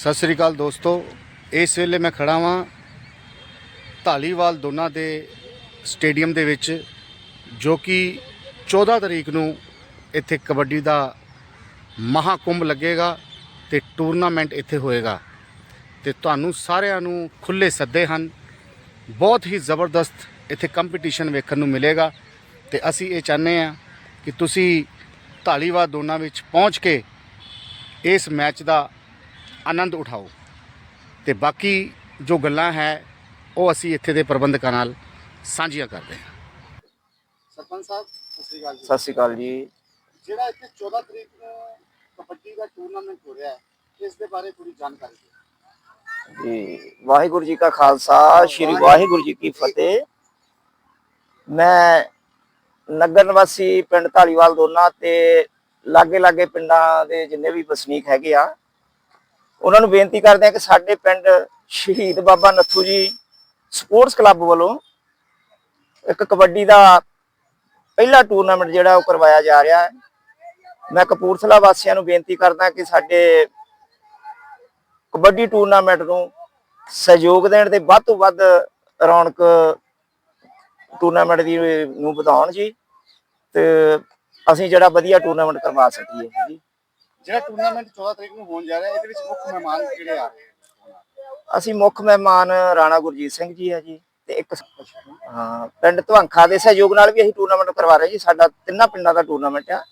ਸਤਿ ਸ੍ਰੀ ਅਕਾਲ ਦੋਸਤੋ। ਇਸ ਵੇਲੇ ਮੈਂ ਖੜਾ ਵਾਂ ਢਾਲੀਵਾਲ ਦੋਨਾਂ ਦੇ ਸਟੇਡੀਅਮ ਦੇ ਵਿੱਚ, ਜੋ ਕਿ 14 ਤਰੀਕ ਨੂੰ ਇੱਥੇ ਕਬੱਡੀ ਦਾ ਮਹਾਕੁੰਭ ਲੱਗੇਗਾ ਤੇ ਟੂਰਨਾਮੈਂਟ ਇੱਥੇ ਹੋਏਗਾ। ਤੇ ਤੁਹਾਨੂੰ ਸਾਰਿਆਂ ਨੂੰ ਖੁੱਲੇ ਸੱਦੇ ਹਨ। ਬਹੁਤ ਹੀ ਜ਼ਬਰਦਸਤ ਇੱਥੇ ਕੰਪੀਟੀਸ਼ਨ ਵੇਖਣ ਨੂੰ ਮਿਲੇਗਾ। ਤੇ ਅਸੀਂ ਇਹ ਚਾਹੁੰਦੇ ਹਾਂ ਕਿ ਤੁਸੀਂ ਢਾਲੀਵਾਲ ਦੋਨਾਂ ਵਿੱਚ ਪਹੁੰਚ ਕੇ ਇਸ ਮੈਚ ਦਾ ਆਨੰਦ ਉਠਾਓ। ਤੇ ਬਾਕੀ ਜੋ ਗੱਲਾਂ ਹੈ ਉਹ ਅਸੀਂ ਇੱਥੇ ਦੇ ਪ੍ਰਬੰਧਕਾਂ ਨਾਲ ਸਾਂਝੀਆਂ ਕਰਦੇ ਹਾਂ। ਸਰਪੰਚ ਸਾਹਿਬ ਸਤਿ ਸ੍ਰੀ ਅਕਾਲ ਸਤਿ ਸ਼੍ਰੀ ਅਕਾਲ ਜੀ। ਜਿਹੜਾ ਇੱਥੇ 14 ਤਰੀਕ ਨੂੰ ਕਬੱਡੀ ਦਾ ਟੂਰਨਾਮੈਂਟ ਹੋ ਰਿਹਾ ਹੈ ਇਸ ਦੇ ਬਾਰੇ ਥੋੜੀ ਜਾਣਕਾਰੀ ਦਿਓ। ਜੀ ਵਾਹਿਗੁਰੂ ਜੀ ਕਾ ਖਾਲਸਾ ਸ੍ਰੀ ਵਾਹਿਗੁਰੂ ਜੀ ਕੀ ਫਤਿਹ। ਮੈਂ ਨਗਰ ਨਿਵਾਸੀ ਪਿੰਡ ਢਾਲੀਵਾਲ ਦੋਨਾ ਤੇ ਲਾਗੇ ਲਾਗੇ ਪਿੰਡਾਂ ਦੇ ਜਿੰਨੇ ਵੀ ਵਸਨੀਕ ਹੈਗੇ ਆ ਉਹਨਾਂ ਨੂੰ ਬੇਨਤੀ ਕਰਦੇ ਆ ਕਿ ਸਾਡੇ ਪਿੰਡ ਸ਼ਹੀਦ ਬਾਬਾ ਨੱਥੂ ਜੀ ਸਪੋਰਟਸ ਕਲੱਬ ਵੱਲੋਂ ਇੱਕ ਕਬੱਡੀ ਦਾ ਪਹਿਲਾ ਟੂਰਨਾਮੈਂਟ ਜਿਹੜਾ ਉਹ ਕਰਵਾਇਆ ਜਾ ਰਿਹਾ ਹੈ। ਮੈਂ ਕਪੂਰਥਲਾ ਵਾਸੀਆਂ ਨੂੰ ਬੇਨਤੀ ਕਰਦਾ ਕਿ ਸਾਡੇ ਕਬੱਡੀ ਟੂਰਨਾਮੈਂਟ ਨੂੰ ਸਹਿਯੋਗ ਦੇਣ ਤੇ ਵੱਧ ਤੋਂ ਵੱਧ ਰੌਣਕ ਟੂਰਨਾਮੈਂਟ ਦੀ ਨੂੰ ਵਧਾਉਣ ਜੀ ਤੇ ਅਸੀਂ ਜਿਹੜਾ ਵਧੀਆ ਟੂਰਨਾਮੈਂਟ ਕਰਵਾ ਸਕੀਏ ਜੀ। ਜਿਹੜਾ ਟੂਰਨਾਮੈਂਟ 14 ਤਰੀਕ ਨੂੰ ਹੋਣ ਜਾ ਰਿਹਾ ਇਹਦੇ ਵਿੱਚ ਮੁੱਖ ਮਹਿਮਾਨ ਕਿਹੜੇ ਆ ਰਹੇ ਅਸੀਂ ਮੁੱਖ ਮਹਿਮਾਨ ਰਾਣਾ ਗੁਰਜੀਤ ਸਿੰਘ ਜੀ ਹੈ ਜੀ ਤੇ ਇੱਕ ਹਾਂ ਪਿੰਡ ਧਵੰਖਾ ਦੇ ਸਹਿਯੋਗ ਨਾਲ ਵੀ ਅਸੀਂ ਟੂਰਨਾਮੈਂਟ ਕਰਵਾ ਰਹੇ ਜੀ ਸਾਡਾ ਤਿੰਨਾਂ ਪਿੰਡਾਂ ਦਾ ਟੂਰਨਾਮੈਂਟ ਆ।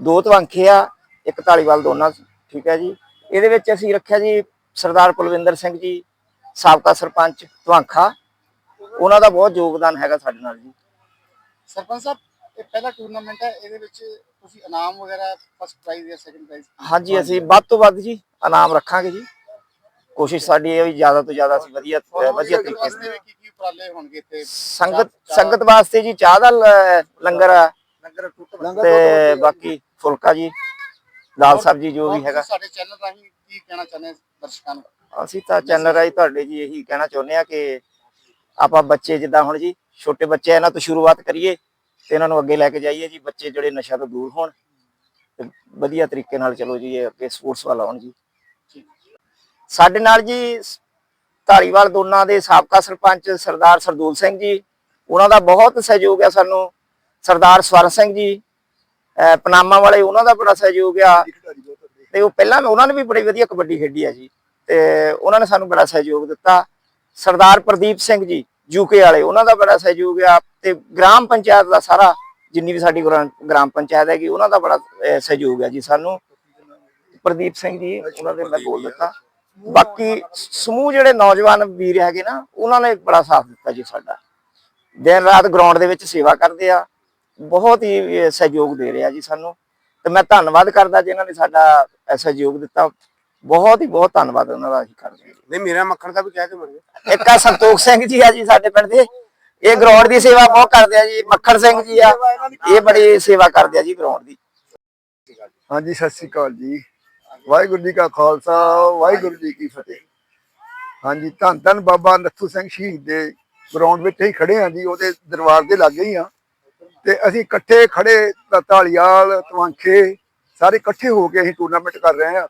ਦੋ ਧਵੰਖੇ ਆ ਇੱਕ ਢਾਲੀਵਾਲ ਦੋਨਾਂ ਠੀਕ ਹੈ ਜੀ। ਇਹਦੇ ਵਿੱਚ ਅਸੀਂ ਰੱਖਿਆ ਜੀ ਸਰਦਾਰ ਕੁਲਵਿੰਦਰ ਸਿੰਘ ਜੀ ਸਾਬਕਾ ਸਰਪੰਚ ਧਵੰਖਾ। ਉਹਨਾਂ ਦਾ ਬਹੁਤ ਯੋਗਦਾਨ ਹੈਗਾ ਸਾਡੇ ਨਾਲ ਜੀ। ਸਰਪੰਚ ਸਾਹਿਬ ਇਹ ਪਹਿਲਾ ਟੂਰਨਾਮੈਂਟ ਹੈ ਇਹਦੇ ਵਿੱਚ ਤੁਸੀਂ ਇਨਾਮ ਵਗੈਰਾ ਫਸਟ ਪ੍ਰਾਈਜ਼ ਜਾਂ ਸੈਕੰਡ ਪ੍ਰਾਈਜ਼ ਹਾਂਜੀ ਅਸੀਂ ਵੱਧ ਤੋਂ ਵੱਧ ਜੀ ਇਨਾਮ ਰੱਖਾਂਗੇ ਜੀ। ਕੋਸ਼ਿਸ਼ ਸਾਡੀ ਇਹ ਵੀ ਜ਼ਿਆਦਾ ਤੋਂ ਜ਼ਿਆਦਾ ਅਸੀਂ ਵਧੀਆ ਵਧੀਆ ਤਰੀਕੇ ਵਾਸਤੇ ਵੀ ਕੀ ਕੀ ਉਪਰਾਲੇ ਹੋਣਗੇ ਇੱਥੇ? ਸੰਗਤ ਸੰਗਤ ਵਾਸਤੇ ਜੀ ਚਾਹ ਦਾ ਲ- ਲੰਗਰ ਆ। ਲੰਗਰ ਟੁੱਟ ਤੇ ਬਾਕੀ ਫੁਲਕਾ ਜੀ ਦਾਲ ਸਬਜੀ ਜੋ ਵੀ ਹੈਗਾ। ਸਾਡੇ ਚੈਨਲ ਰਾਹੀਂ ਕੀ ਕਹਿਣਾ ਚਾਹੁੰਦੇ ਦਰਸ਼ਕਾਂ ਨੂੰ? ਅਸੀਂ ਤਾਂ ਚੈਨਲ ਰਾਹੀਂ ਤੁਹਾਡੇ ਜੀ ਇਹੀ ਕਹਿਣਾ ਚਾਹੁੰਦੇ ਆ ਕਿ ਆਪਾਂ ਬੱਚੇ ਜਿੱਦਾਂ ਹੁਣ ਜੀ ਛੋਟੇ ਬੱਚੇ ਆ, ਇਹਨਾਂ ਤੋਂ ਸ਼ੁਰੂਆਤ ਕਰੀਏ। ਤੇ ਇਹਨਾਂ ਨੂੰ ਅੱਗੇ ਲੈ ਕੇ ਜਾਈਏ ਜੀ, ਬੱਚੇ ਜਿਹੜੇ ਨਸ਼ਾ ਤੋਂ ਦੂਰ ਹੋਣ, ਤੇ ਵਧੀਆ ਤਰੀਕੇ ਨਾਲ ਚਲੋ ਜੀ, ਇਹ ਅੱਗੇ ਸਪੋਰਟਸ ਵੱਲ ਆਉਣ ਜੀ। ਸਾਡੇ ਨਾਲ ਜੀ ਧਾਰੀਵਾਲ ਦੋਨਾਂ ਦੇ ਸਾਬਕਾ ਸਰਪੰਚ ਸਰਦਾਰ ਸਰਦੂਲ ਸਿੰਘ ਜੀ, ਉਹਨਾਂ ਦਾ ਬਹੁਤ ਸਹਿਯੋਗ ਹੈ ਸਾਨੂੰ। ਸਰਦਾਰ ਸਵਰ ਸਿੰਘ ਜੀ ਪਨਾਮਾ ਵਾਲੇ ਉਹਨਾਂ ਦਾ ਬੜਾ ਸਹਿਯੋਗ ਆ। ਤੇ ਉਹ ਪਹਿਲਾਂ ਉਹਨਾਂ ਨੇ ਵੀ ਬੜੀ ਵਧੀਆ ਕਬੱਡੀ ਖੇਡੀ ਆ ਜੀ, ਤੇ ਉਹਨਾਂ ਨੇ ਸਾਨੂੰ ਬੜਾ ਸਹਿਯੋਗ ਦਿੱਤਾ। ਸਰਦਾਰ ਪ੍ਰਦੀਪ ਸਿੰਘ ਜੀ ਯੂਕੇ ਵਾਲੇ, ਉਹਨਾਂ ਦਾ ਬੜਾ ਸਹਿਯੋਗ ਆ। ਤੇ ਗ੍ਰਾਮ ਪੰਚਾਇਤ ਦਾ ਸਾਰਾ ਜਿੰਨੀ ਵੀ ਸਾਡੀ ਗ੍ਰਾਂ- ਗ੍ਰਾਮ ਪੰਚਾਇਤ ਹੈਗੀ ਉਹਨਾਂ ਦਾ ਬੜਾ ਸਹਿਯੋਗ ਹੈ ਜੀ। ਸਾਨੂੰ ਪ੍ਰਦੀਪ ਸਿੰਘ ਜੀ ਉਹਨਾਂ ਦੇ ਮੈਂ ਬੋਲ ਦਿੱਤਾ। ਬਾਕੀ ਸਮੂਹ ਜਿਹੜੇ ਨੌਜਵਾਨ ਵੀਰ ਹੈਗੇ ਨਾ ਉਹਨਾਂ ਨੇ ਬੜਾ ਸਾਥ ਦਿੱਤਾ ਜੀ ਸਾਡਾ। ਦਿਨ ਰਾਤ ਗਰਾਊਂਡ ਦੇ ਵਿੱਚ ਸੇਵਾ ਕਰਦੇ ਆ। ਬਹੁਤ ਹੀ ਸਹਿਯੋਗ ਦੇ ਰਿਹਾ ਜੀ ਸਾਨੂੰ। ਤੇ ਮੈਂ ਧੰਨਵਾਦ ਕਰਦਾ ਜਿਨ੍ਹਾਂ ਨੇ ਸਾਡਾ ਸਹਿਯੋਗ ਦਿੱਤਾ। ਬਹੁਤ ਹੀ ਬਹੁਤ ਧੰਨਵਾਦ ਉਹਨਾਂ ਦਾ ਅਸੀਂ ਕਰਦੇ। ਨਹੀਂ ਮੇਰਾ ਮੱਖਣ ਦਾ ਵੀ ਕਹਿ ਕੇ ਮਰ ਇੱਕ ਆ ਸੰਤੋਖ ਸਿੰਘ ਜੀ ਆ ਜੀ ਸਾਡੇ ਪਿੰਡ ਦੇ। ਇਹ ਗਰਾਊਂਡ ਦੀ ਸੇਵਾ ਬਹੁਤ ਕਰਦੇ ਆ ਜੀ ਮੱਖਣ ਸਿੰਘ ਜੀ ਆ। ਇਹ ਬੜੀ ਸੇਵਾ ਕਰਦੇ ਆ ਜੀ ਗਰਾਊਂਡ ਦੀ। ਹਾਂਜੀ ਸਤਿ ਸ੍ਰੀ ਅਕਾਲ ਜੀ। ਵਾਹਿਗੁਰੂ ਜੀ ਕਾ ਖਾਲਸਾ ਵਾਹਿਗੁਰੂ ਜੀ ਕੀ ਫਤਿਹ। ਹਾਂਜੀ ਧੰਨ ਧੰਨ ਬਾਬਾ ਨੱਥੂ ਸਿੰਘ ਸ਼ਹੀਦ ਦੇ ਗਰਾਊਂਡ ਵਿੱਚ ਹੀ ਖੜੇ ਹਾਂ ਜੀ ਉਹਦੇ ਦਰਬਾਰ ਦੇ ਲਾਗੇ ਹੀ ਆ। ਤੇ ਅਸੀਂ ਇਕੱਠੇ ਖੜੇ ਢਾਲੀਵਾਲ ਤਵਾਂਖੇ ਸਾਰੇ ਇਕੱਠੇ ਹੋ ਕੇ ਅਸੀਂ ਟੂਰਨਾਮੈਂਟ ਕਰ ਰਹੇ ਹਾਂ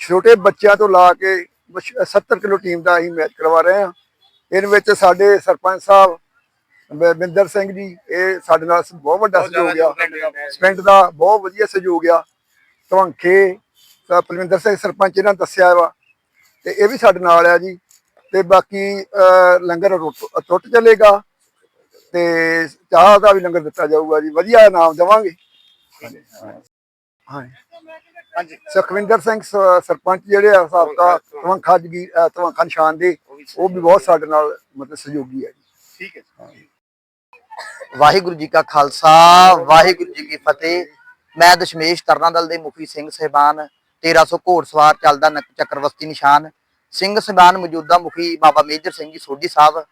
ਛੋਟੇ ਬੱਚਿਆਂ ਤੋਂ ਲਾ ਕੇ ਬਸ਼- 70 ਕਿਲੋ ਟੀਮ ਦਾ ਅਸੀਂ ਮੈਚ ਕਰਵਾ ਰਹੇ ਹਾਂ ਇਹਨਾਂ ਵਿੱਚ ਸਾਡੇ ਸਰਪੰਚ ਸਾਹਿਬ ਬਿੰਦਰ ਸਿੰਘ ਜੀ ਇਹ ਸਾਡੇ ਨਾਲ ਬਹੁਤ ਵੱਡਾ ਸਹਿਯੋਗ ਆ। ਪਿੰਡ ਦਾ ਬਹੁਤ ਵਧੀਆ ਸਹਿਯੋਗ ਆ। ਧਵੰਖੇ ਪਲਵਿੰਦਰ ਸਿੰਘ ਸਰਪੰਚ ਇਹਨਾਂ ਦੱਸਿਆ ਵਾ ਤੇ ਇਹ ਵੀ ਸਾਡੇ ਨਾਲ ਆ ਜੀ। ਤੇ ਬਾਕੀ ਲੰਗਰ ਟੁੱਟ ਚੱਲੇਗਾ ਤੇ ਚਾਹ ਦਾ ਵੀ ਲੰਗਰ ਦਿੱਤਾ ਜਾਊਗਾ ਜੀ। ਵਧੀਆ ਇਨਾਮ ਦੇਵਾਂਗੇ। ਹਾਂ ਹਾਂਜੀ। ਸੁਖਵਿੰਦਰ ਸਿੰਘ ਸਰਪੰਚ ਜਿਹੜੇ ਆ ਸਾਬਕਾ ਤਵੰਖਾ ਜਗੀ ਤਵੰਖਾ ਨਿਸ਼ਾਨ ਦੇ ਉਹ ਵੀ ਬਹੁਤ ਸਾਡੇ ਨਾਲ ਮਤਲਬ ਸਹਿਯੋਗੀ ਆ ਜੀ। ਠੀਕ ਹੈ ਜੀ। ਵਾਹਿਗੁਰੂ ਜੀ ਕਾ ਖਾਲਸਾ, ਵਾਹਿਗੁਰੂ ਜੀ ਕੀ ਫਤਿਹ। ਮੈਂ ਦਸ਼ਮੇਸ਼ ਤਰਨਾ ਦਲ ਦੇ ਮੁਖੀ ਸਿੰਘ ਸਹਿਬਾਨ 1300 ਘੋੜਸਵਾਰ ਚੱਲਦਾ ਨਕ ਚੱਕਰਵਸਤੀ ਨਿਸ਼ਾਨ। ਸਿੰਘ ਸਹਿਬਾਨ ਮੌਜੂਦਾ ਮੁਖੀ ਬਾਬਾ ਮੇਜਰ ਸਿੰਘ ਜੀ ਸੋਢੀ ਸਾਹਿਬ,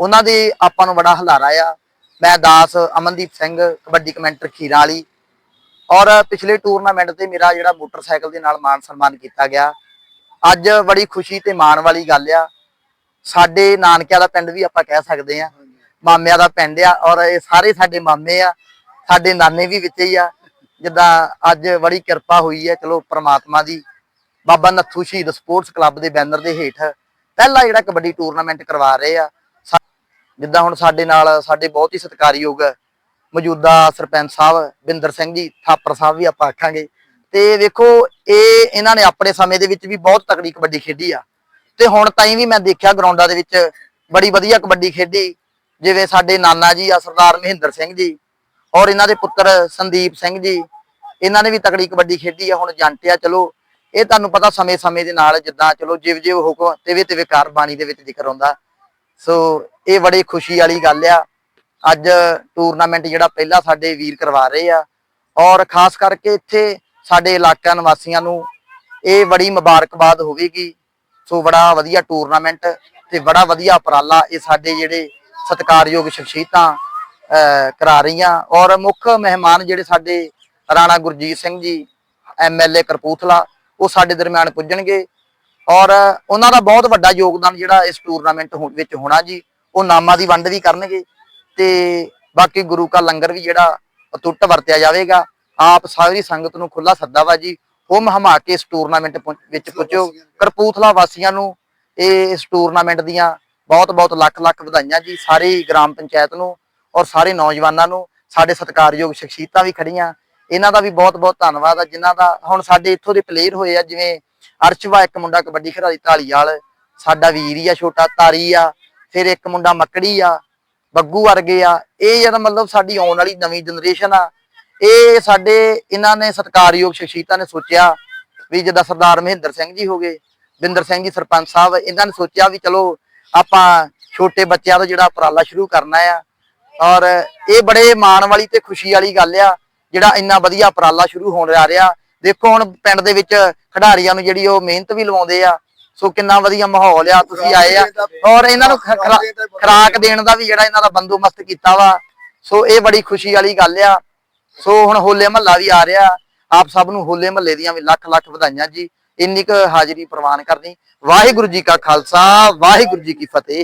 ਉਹਨਾਂ ਦੇ ਆਪਾਂ ਨੂੰ ਬੜਾ ਹਲਾਰਾ ਆ। ਮੈਂ ਦਾਸ ਅਮਨਦੀਪ ਸਿੰਘ, ਕਬੱਡੀ ਕਮੈਂਟਰ ਖੀਰਾਂ ਵਾਲੀ। ਔਰ ਪਿਛਲੇ ਟੂਰਨਾਮੈਂਟ ਤੇ ਮੇਰਾ ਜਿਹੜਾ ਮੋਟਰਸਾਈਕਲ ਦੇ ਨਾਲ ਮਾਨ ਸਨਮਾਨ ਕੀਤਾ ਗਿਆ। ਅੱਜ ਬੜੀ ਖੁਸ਼ੀ ਤੇ ਮਾਣ ਵਾਲੀ ਗੱਲ ਆ। ਸਾਡੇ ਨਾਨਕਿਆਂ ਦਾ ਪਿੰਡ ਵੀ ਆਪਾਂ ਕਹਿ ਸਕਦੇ ਆ। ਮਾਮਿਆਂ ਦਾ ਪਿੰਡ ਆ ਔਰ ਇਹ ਸਾਰੇ ਸਾਡੇ ਮਾਮੇ ਆ, ਸਾਡੇ ਨਾਨੇ ਵੀ ਵਿੱਚ ਹੀ ਆ। ਜਿੱਦਾਂ ਅੱਜ ਬੜੀ ਕਿਰਪਾ ਹੋਈ ਹੈ, ਚਲੋ ਪ੍ਰਮਾਤਮਾ ਦੀ। ਬਾਬਾ ਨੱਥੂ ਸ਼ਹੀਦ ਸਪੋਰਟਸ ਕਲੱਬ ਦੇ ਬੈਨਰ ਦੇ ਹੇਠ ਪਹਿਲਾ ਜਿਹੜਾ ਕਬੱਡੀ ਟੂਰਨਾਮੈਂਟ ਕਰਵਾ ਰਹੇ ਆ। ਜਿੱਦਾਂ ਹੁਣ ਸਾਡੇ ਨਾਲ ਸਾਡੇ ਬਹੁਤ ਹੀ ਸਤਿਕਾਰਯੋਗ ਮੌਜੂਦਾ ਸਰਪੰਚ ਸਾਹਿਬ ਬਿੰਦਰ ਸਿੰਘ ਜੀ, ਥਾਪਰ ਸਾਹਿਬ ਵੀ ਆਪਾਂ ਆਖਾਂਗੇ। ਤੇ ਵੇਖੋ, ਇਹ ਇਹਨਾਂ ਨੇ ਆਪਣੇ ਸਮੇਂ ਦੇ ਵਿੱਚ ਵੀ ਬਹੁਤ ਤਕੜੀ ਕਬੱਡੀ ਖੇਡੀ ਆ। ਤੇ ਹੁਣ ਤਾਈਂ ਵੀ ਮੈਂ ਦੇਖਿਆ ਗਰਾਊਂਡਾਂ ਦੇ ਵਿੱਚ ਬੜੀ ਵਧੀਆ ਕਬੱਡੀ ਖੇਡੀ। ਜਿਵੇਂ ਸਾਡੇ ਨਾਨਾ ਜੀ ਆ, ਸਰਦਾਰ ਮਹਿੰਦਰ ਸਿੰਘ ਜੀ, ਔਰ ਇਹਨਾਂ ਦੇ ਪੁੱਤਰ ਸੰਦੀਪ ਸਿੰਘ ਜੀ, ਇਹਨਾਂ ਨੇ ਵੀ ਤਕੜੀ ਕਬੱਡੀ ਖੇਡੀ ਆ, ਹੁਣ ਜੰਟਿਆ ਚਲੋ, ਇਹ ਤੁਹਾਨੂੰ ਪਤਾ ਸਮੇਂ-ਸਮੇਂ ਦੇ ਨਾਲ ਜਿੱਦਾਂ, ਚਲੋ ਜਿਵ ਜਿਵ ਹੁਕਮ ਤਿਵੇਂ ਤਿਵੇਂ ਕਾਰ ਬਾਣੀ ਦੇ ਵਿੱਚ ਜ਼ਿਕਰ ਆਉਂਦਾ ਸੋ, ਇਹ ਬੜੀ ਖੁਸ਼ੀ ਵਾਲੀ ਗੱਲ ਆ। ਅੱਜ ਟੂਰਨਾਮੈਂਟ ਜਿਹੜਾ ਪਹਿਲਾਂ ਸਾਡੇ ਵੀਰ ਕਰਵਾ ਰਹੇ ਆ, ਔਰ ਖਾਸ ਕਰਕੇ ਇੱਥੇ ਸਾਡੇ ਇਲਾਕਾ ਨਿਵਾਸੀਆਂ ਨੂੰ ਇਹ ਬੜੀ ਮੁਬਾਰਕਬਾਦ ਹੋਵੇਗੀ। ਸੋ, ਬੜਾ ਵਧੀਆ ਟੂਰਨਾਮੈਂਟ ਤੇ ਬੜਾ ਵਧੀਆ ਉਪਰਾਲਾ ਇਹ ਸਾਡੇ ਜਿਹੜੇ ਸਤਿਕਾਰਯੋਗ ਸ਼ਖਸੀਅਤਾਂ ਕਰਾ ਰਹੀਆਂ। ਔਰ ਮੁੱਖ ਮਹਿਮਾਨ ਜਿਹੜੇ ਸਾਡੇ ਰਾਣਾ ਗੁਰਜੀਤ ਸਿੰਘ ਜੀ ਐਮਐਲਏ ਕਰਪੂਥਲਾ ਉਹ ਸਾਡੇ ਦਰਮਿਆਨ ਪੁੱਜਣਗੇ। ਔਰ ਉਹਨਾਂ ਦਾ ਬਹੁਤ ਵੱਡਾ ਯੋਗਦਾਨ ਜਿਹੜਾ ਇਸ ਟੂਰਨਾਮੈਂਟ ਵਿੱਚ ਹੋਣਾ ਜੀ ਉਹ ਨਾਮਾਂ ਦੀ ਵੰਡ ਵੀ ਕਰਨਗੇ। ਤੇ ਬਾਕੀ ਗੁਰੂ ਕਾ ਲੰਗਰ ਵੀ ਜਿਹੜਾ ਅਟੁੱਟ ਵਰਤਿਆ ਜਾਵੇਗਾ। ਆਪ ਸਾਰੀ ਸੰਗਤ ਨੂੰ ਖੁੱਲਾ ਸੱਦਾ ਵਾ ਜੀ ਹੁਮ ਹਮਾ ਕੇ ਇਸ ਟੂਰਨਾਮੈਂਟ ਵਿੱਚ ਪੁੱਜੋ। ਕਰਪੂਥਲਾ ਵਾਸੀਆਂ ਨੂੰ ਇਹ ਇਸ ਟੂਰਨਾਮੈਂਟ ਦੀਆਂ ਬਹੁਤ ਬਹੁਤ ਲੱਖ ਲੱਖ ਵਧਾਈਆਂ ਜੀ ਸਾਰੀ ਗ੍ਰਾਮ ਪੰਚਾਇਤ ਨੂੰ ਔਰ ਸਾਰੇ ਨੌਜਵਾਨਾਂ ਨੂੰ, ਸਾਡੇ ਸਤਿਕਾਰਯੋਗ ਸ਼ਖਸੀਅਤਾਂ ਵੀ ਖੜੀਆਂ ਇਹਨਾਂ ਦਾ ਵੀ ਬਹੁਤ ਬਹੁਤ ਧੰਨਵਾਦ ਆ ਜਿਨ੍ਹਾਂ ਦਾ ਹੁਣ ਸਾਡੇ ਇੱਥੋਂ ਦੇ ਪਲੇਅਰ ਹੋਏ ਆ, ਜਿਵੇਂ ਅਰਸ਼ਵਾ ਇੱਕ ਮੁੰਡਾ ਕਬੱਡੀ ਖਿਡਾਰੀ ਢਾਲੀਵਾਲ ਸਾਡਾ ਵੀਰ ਹੀ ਆ ਛੋਟਾ, ਤਾਰੀ ਆ, ਫਿਰ ਇੱਕ ਮੁੰਡਾ ਮੱਕੜੀ ਆ, ਬੱਗੂ ਵਰਗੇ ਆ। ਇਹ ਜਿਹੜਾ ਮਤਲਬ ਸਾਡੀ ਆਉਣ ਵਾਲੀ ਨਵੀਂ ਜਨਰੇਸ਼ਨ ਆ, ਇਹ ਸਾਡੇ ਇਹਨਾਂ ਨੇ ਸਤਿਕਾਰਯੋਗ ਸ਼ਖਸੀਅਤਾਂ ਨੇ ਸੋਚਿਆ ਵੀ ਜਿੱਦਾਂ ਸਰਦਾਰ ਮਹਿੰਦਰ ਸਿੰਘ ਜੀ ਹੋਗੇ ਬਿੰਦਰ ਸਿੰਘ ਜੀ, ਸਰਪੰਚ ਸਾਹਿਬ, ਇਹਨਾਂ ਨੇ ਸੋਚਿਆ ਵੀ ਚਲੋ ਆਪਾਂ ਛੋਟੇ ਬੱਚਿਆਂ ਤੋਂ ਜਿਹੜਾ ਉਪਰਾਲਾ ਸ਼ੁਰੂ ਕਰਨਾ ਆ। ਔਰ ਇਹ ਬੜੇ ਮਾਣ ਵਾਲੀ ਤੇ ਖੁਸ਼ੀ ਵਾਲੀ ਗੱਲ ਆ, ਜਿਹੜਾ ਇੰਨਾ ਵਧੀਆ ਉਪਰਾਲਾ ਸ਼ੁਰੂ ਹੋਣ ਜਾ ਰਿਹਾ। ਦੇਖੋ ਹੁਣ ਪਿੰਡ ਦੇ ਵਿੱਚ ਖਿਡਾਰੀਆਂ ਨੂੰ ਜਿਹੜੀ ਉਹ ਮਿਹਨਤ ਵੀ ਲਵਾਉਂਦੇ ਆ। ਸੋ ਕਿੰਨਾ ਵਧੀਆ ਮਾਹੌਲ ਆ, ਤੁਸੀਂ ਆਏ ਆ। ਔਰ ਇਹਨਾਂ ਨੂੰ ਖ- ਖੁਰਾਕ ਦੇਣ ਦਾ ਵੀ ਜਿਹੜਾ ਇਹਨਾਂ ਦਾ ਬੰਦੋਬਸਤ ਕੀਤਾ ਵਾ। ਸੋ ਇਹ ਬੜੀ ਖੁਸ਼ੀ ਵਾਲੀ ਗੱਲ ਆ। ਸੋ ਹੁਣ ਹੋਲੇ ਮਹੱਲਾ ਵੀ ਆ ਰਿਹਾ। ਆਪ ਸਭ ਨੂੰ ਹੋਲੇ ਮਹੱਲੇ ਦੀਆਂ ਵੀ ਲੱਖ ਲੱਖ ਵਧਾਈਆਂ ਜੀ। ਇੰਨੀ ਕੁ ਹਾਜ਼ਰੀ ਪ੍ਰਵਾਨ ਕਰਨੀ। ਵਾਹਿਗੁਰੂ ਜੀ ਕਾ ਖਾਲਸਾ ਵਾਹਿਗੁਰੂ ਜੀ ਕੀ ਫਤਿਹ।